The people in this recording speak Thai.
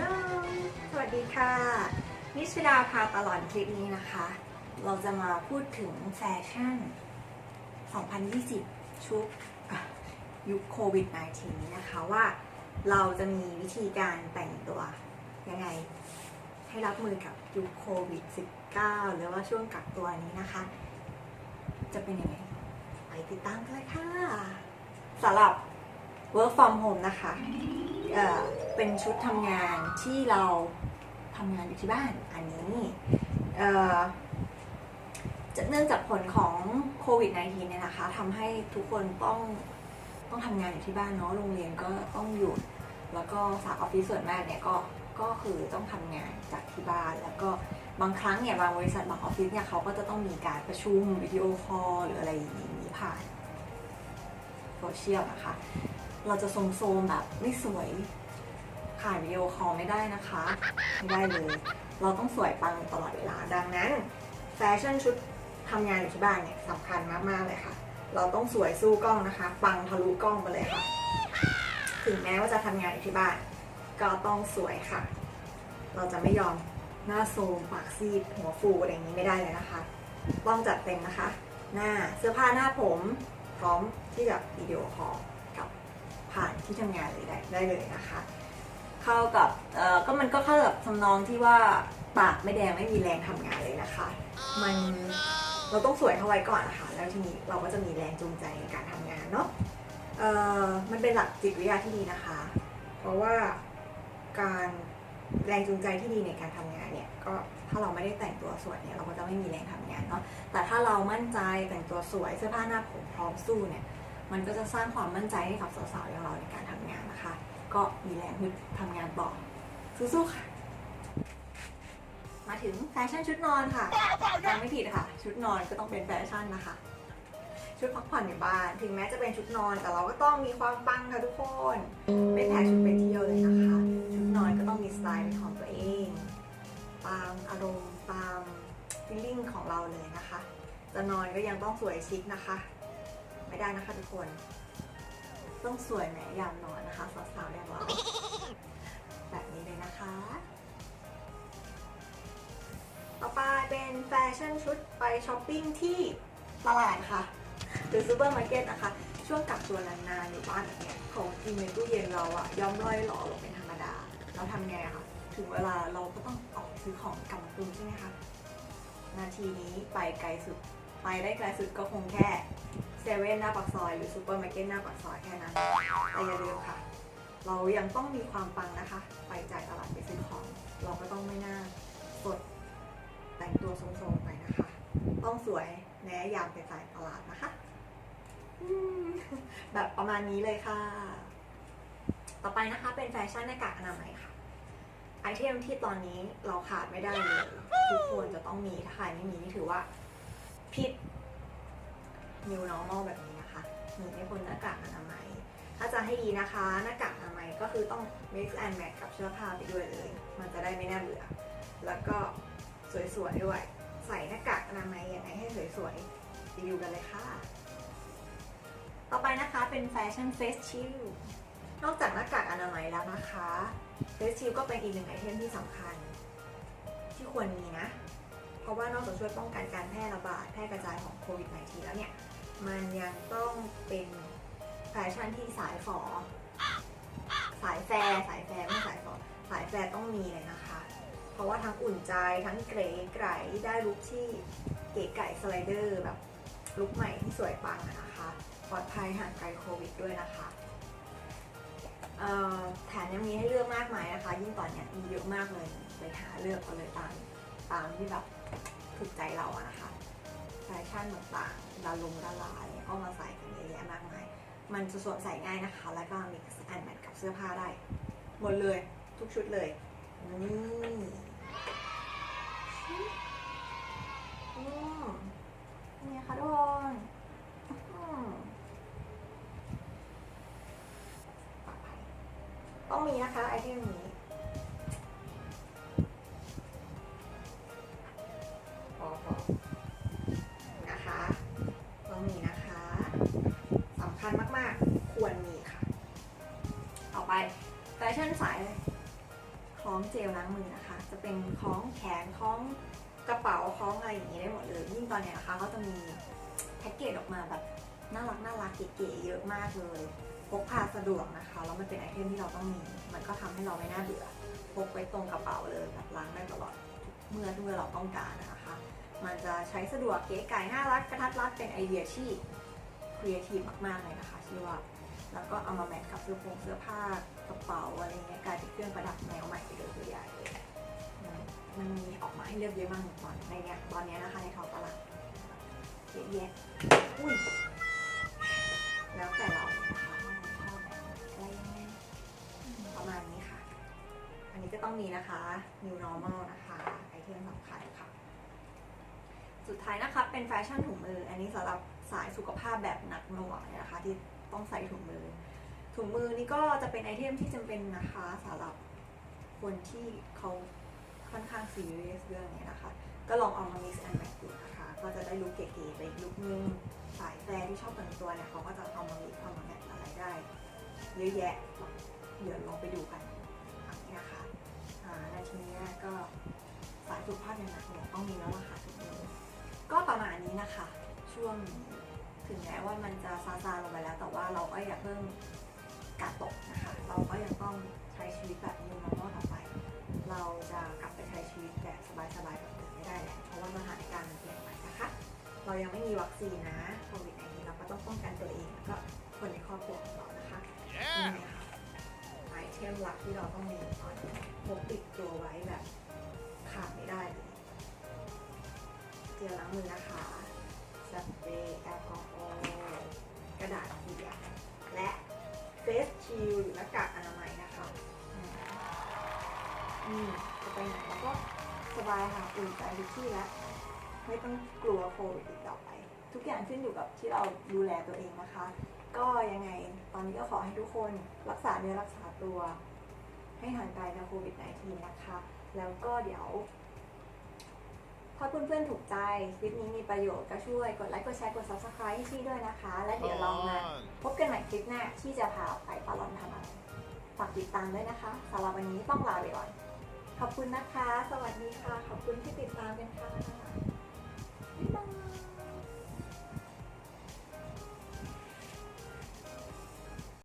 ยองสวัสดีค่ะ นิชดาพาตลอดคลิปนี้นะคะ เราจะมาพูดถึงแฟชั่น 2020 ชุดอะยุคโควิด -19 นี้นะคะว่าเราจะมีวิธีการแต่งตัวยังไง ให้รับมือกับยุคโควิด -19 หรือว่าช่วงกักตัวนี้นะคะ จะเป็นยังไง ไปติดตามกันเลยค่ะสำหรับ work from home นะคะ เป็นชุดทำงานที่เราทำงานอยู่ที่บ้านอันนี้เอ่อจะเนื่องจากผลของโควิด -19 เนี่ยนะคะทำให้ทุกคนต้องต้องทำงานอยู่ที่บ้านเนาะโรงเรียนก็ต้องหยุด แล้วก็สายออฟฟิศส่วนมากเนี่ยก็ก็คือต้องทำงานจากที่บ้าน แล้วก็บางครั้งเนี่ยบางบริษัทบางออฟฟิศเนี่ยเขาก็จะต้องมีการประชุมวิดีโอคอลหรืออะไรอย่างนี้ผ่านโซเชียลนะคะ เราจะทรงโซมแบบไม่สวยถ่ายวิดีโอคอลไม่ได้นะคะ ไม่ได้เลย เราต้องสวยปังตลอดเวลาดังนั้น แฟชั่นชุดทำงานอยู่ที่บ้านเนี่ยสำคัญมากๆเลยค่ะ เราต้องสวยสู้กล้องนะคะ ปังทะลุกล้องไปเลยค่ะ ถึงแม้ว่าจะทำงานอยู่ที่บ้าน ก็ต้องสวยค่ะ เราจะไม่ยอมหน้าโซมปากซีดหัวฟูอะไรอย่างนี้ไม่ได้เลยนะคะ ต้องจัดเต็มนะคะ หน้าเสื้อผ้าหน้าผม พร้อมที่จะวิดีโอคอล ผ่านที่ทำงานเลยได้ได้เลยนะคะ เข้ากับเอ่อก็มันก็เข้ากับทำนองที่ว่าปากไม่แดงไม่มีแรงทำงานเลยนะคะ มันเราต้องสวยเข้าไว้ก่อนนะคะแล้วทีนี้เราก็จะมีแรงจูงใจในการทำงานเนาะเอ่อมันเป็นหลักจิตวิทยาที่ดีนะคะ เพราะว่าการแรงจูงใจที่ดีในการทำงานเนี่ยก็ถ้าเราไม่ได้แต่งตัวสวยเนี่ยเราก็จะไม่มีแรงทำงานเนาะแต่ถ้าเรามั่นใจแต่งตัวสวยเสื้อผ้าหน้าผมพร้อมสู้เนี่ย มันก็จะสร้างความมั่นใจให้กับสาวๆอย่างเราในการทำงานนะคะ ก็มีแรงฮึดทำงานต่อสู้ๆค่ะ มาถึงแฟชั่นชุดนอนค่ะจำไม่ผิดค่ะ ชุดนอนก็ต้องเป็นแฟชั่นนะคะ ชุดพักผ่อนอยู่บ้าน ถึงแม้จะเป็นชุดนอนแต่เราก็ต้องมีความปังค่ะทุกคน ไม่แพ้ชุดไปเที่ยวเลยนะคะ ชุดนอนก็ต้องมีสไตล์เป็นของตัวเอง ตามอารมณ์ตามฟีลลิ่งของเราเลยนะคะ จะนอนก็ยังต้องสวยชิคนะคะ ไม่ได้นะคะทุกคน ต้องสวยแหมยามนอนนะคะสาวๆอย่างเราแบบนี้เลยนะคะ ต่อไปเป็นแฟชั่นชุดไปช้อปปิ้งที่ตลาดค่ะ หรือซูเปอร์มาร์เก็ตนะคะ ช่วงกักตัวนานๆอยู่บ้านแบบเนี้ยของกินในตู้เย็นเราอะย่อมร่อยหล่อลงเป็นธรรมดา เราทำไงคะถึงเวลาเราก็ต้องออกซื้อของกลับมาตุนใช่ไหมคะ นาทีนี้ไปไกลสุด ไปได้ไกลสุดก็คงแค่ เซเว่นหน้าปากซอย หรือซูเปอร์มาร์เก็ตหน้าปากซอยแค่นั้น แต่อย่าลืมค่ะ เรายังต้องมีความปังนะคะ ไปจ่ายตลาดไปซื้อของ เราก็ต้องไม่น่าสดแต่งตัวทรงๆไปนะคะ ต้องสวยแม้ยามไปจ่ายตลาดนะคะ แบบประมาณนี้เลยค่ะ ต่อไปนะคะเป็นแฟชั่นหน้ากากอนามัยค่ะ ไอเทมที่ตอนนี้เราขาดไม่ได้เลยทุกคนจะต้องมีถ้าใครไม่มีนี่ถือว่าผิด new normal แบบนี้นะคะหนีไม่พ้นหน้ากากอนามัย ถ้าจะให้ดีนะคะหน้ากากอนามัยก็คือต้อง mix and match กับเสื้อผ้าไปด้วยเลย มันจะได้ไม่น่าเบื่อ แล้วก็สวยๆด้วย ใส่หน้ากากอนามัยยังไงให้สวยๆรีวิวกันเลยค่ะ ต่อไปนะคะเป็นแฟชั่นเฟสชิลนอกจากหน้ากากอนามัยแล้วนะคะเฟสชิลก็เป็นอีกหนึ่งไอเทมที่สำคัญ ที่ควรมีนะ เพราะว่านอกจากช่วยป้องกันการแพร่ระบาดแพร่กระจายของโควิด -19 แล้วเนี่ย มันยังต้องเป็นแฟชั่นที่สายฝอ สายแฟร์สายแฟร์ไม่สายฝอ สายแฟร์ต้องมีเลยนะคะ เพราะว่าทั้งอุ่นใจทั้งเก๋ไก่ได้ลุคที่เก๋ไก่สไลเดอร์แบบลุคใหม่ที่สวยปังอะนะคะปลอดภัยห่างไกลโควิดด้วยนะคะแถมยังมีให้เลือกมากมายนะคะ ยิ่งตอนนี้มีเยอะมากเลยไปหาเลือกเอาเลยตามตามที่แบบถูกใจเราอะนะคะ แฟชั่นต่างๆดารุงดาราเนี่ยก็มาใส่กันเยอะแยะมากมาย มันจะสวมใส่ง่ายนะคะ แล้วก็ mix and match กับเสื้อผ้าได้ หมดเลยทุกชุดเลยนี่อืมนี่ค่ะทุกคนต้องมีนะคะไอเทมนี้ ล้องเจลล้างมือนะคะ จะเป็นคล้องแขนคล้องกระเป๋าคล้องอะไรอย่างนี้ได้หมดเลยยิ่งตอนเนี้ยนะคะก็จะมีแพ็กเกจออกมาแบบน่ารักน่ารักเก๋ๆเยอะมากเลยพกพาสะดวกนะคะแล้วมันเป็นไอเทมที่เราต้องมี มันก็ทำให้เราไม่น่าเบื่อพกไว้ตรงกระเป๋าเลยแบบล้างได้ตลอดเมื่อเมื่อเราต้องการนะคะ มันจะใช้สะดวกเก๋ไก๋น่ารักกระทัดรัดเป็นไอเดียที่ครีเอทีฟมากๆเลยนะคะชื่อว่าแล้วก็เอามาแมทกับเสื้อผงเสื้อผ้ากระเป๋าอะไรเงี้ยกลายเป็นเครื่องประดับแนวใหม่ไป มันมีออกมาให้เลือกเยอะมากตอนในเนี้ยตอนเนี้ยนะคะในท้องตลาดเยอะแยะอุ้ยแล้วแต่เรานะคะว่าเราชอบแบบอะไรยังไงประมาณนี้ค่ะ อันนี้ก็ต้องมีนะคะ new normal นะคะไอเทมสำคัญค่ะ สุดท้ายนะคะเป็นแฟชั่นถุงมือ อันนี้สำหรับสายสุขภาพแบบหนักหน่วงเนี่ยนะคะ ที่ต้องใส่ถุงมือ ถุงมือนี่ก็จะเป็นไอเทมที่จำเป็นนะคะสำหรับคนที่เขา ค่อนข้างซีเรียสเรื่องนี้นะคะ ก็ลองเอามา mix and match ดูนะคะ ก็จะได้ลุคเก๋ๆไปอีกลุคนึงสายแฟร์ที่ชอบแต่งตัวเนี่ยเขาก็จะเอามา mix เอามา match อะไรได้ เยอะแยะเดี๋ยวลองไปดูกันอันนี้นะคะอ่าในทีนี้ก็สายสุขภาพอย่างหนักหน่วงต้องมีแล้วล่ะค่ะถุงมือก็ประมาณนี้นะคะ ช่วงถึงแม้ว่ามันจะซาซาลงไปแล้ว แต่ว่าเราก็อย่าเพิ่งกาดตกนะคะ เราก็ยังต้อง เทมหลักที่เราต้องมีตอนพกติดตัวไว้แบบขาดไม่ได้เลยเจลล้างมือนะคะสเปรย์แอลกอฮอล์กระดาษเปียกและเฟสชิลหรือหน้ากากอนามัยนะคะอืมจะไปไหนแล้วก็สบายค่ะอุ่นใจทุกที่แล้วไม่ต้องกลัวโควิดอีกต่อไป ทุกอย่างขึ้นอยู่กับที่เราดูแลตัวเองนะคะ ก็ยังไงตอนนี้ก็ขอให้ทุกคนรักษาเนื้อรักษาตัว ให้ห่างไกลจากโควิด -19 นะคะ แล้วก็เดี๋ยว ถ้าเพื่อนๆถูกใจคลิปนี้มีประโยชน์ก็ช่วยกดไลค์กดแชร์กด subscribe ให้ชี่ด้วยนะคะ และเดี๋ยวเรามาพบกันใหม่คลิปหน้าที่จะพาไปตลอดทำอะไรฝากติดตามด้วยนะคะสำหรับวันนี้ต้องลาไปก่อนขอบคุณนะคะ สวัสดีค่ะ ขอบคุณที่ติดตามกันค่ะ